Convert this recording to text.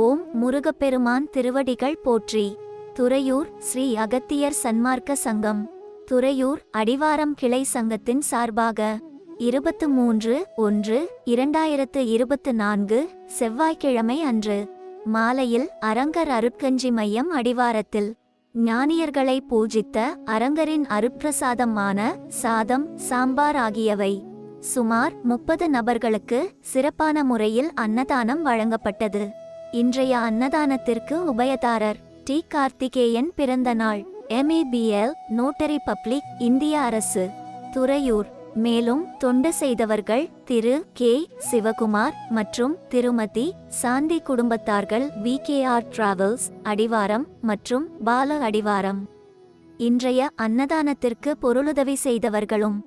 ஓம் முருகப்பெருமான் திருவடிகள் போற்றி. துறையூர் ஸ்ரீ அகத்தியர் சன்மார்க்க சங்கம். துறையூர் அடிவாரம் கிளை சங்கத்தின் சார்பாக இருபத்து மூன்று ஒன்று இரண்டாயிரத்து இருபத்து நான்கு செவ்வாய்க்கிழமை அன்று மாலையில் அரங்கர் அருட்கஞ்சி மையம் அடிவாரத்தில் ஞானியர்களை பூஜித்த அரங்கரின் அருட்பிரசாதமான சாதம் சாம்பார் ஆகியவை சுமார் முப்பது நபர்களுக்கு சிறப்பான முறையில் அன்னதானம் வழங்கப்பட்டது. இன்றைய அன்னதானத்திற்கு உபயதாரர் டி. கார்த்திகேயன் பிறந்த நாள். எம்ஏபிஎல் நோட்டரி பப்ளிக் இந்திய அரசு. துறையூர். மேலும் தொண்டு செய்தவர்கள் திரு. கே. சிவகுமார் மற்றும் திருமதி சாந்தி குடும்பத்தார்கள் வி. கே. ஆர். டிராவல்ஸ் அடிவாரம் மற்றும் பால அடிவாரம். இன்றைய அன்னதானத்திற்கு பொருளுதவி செய்தவர்களும்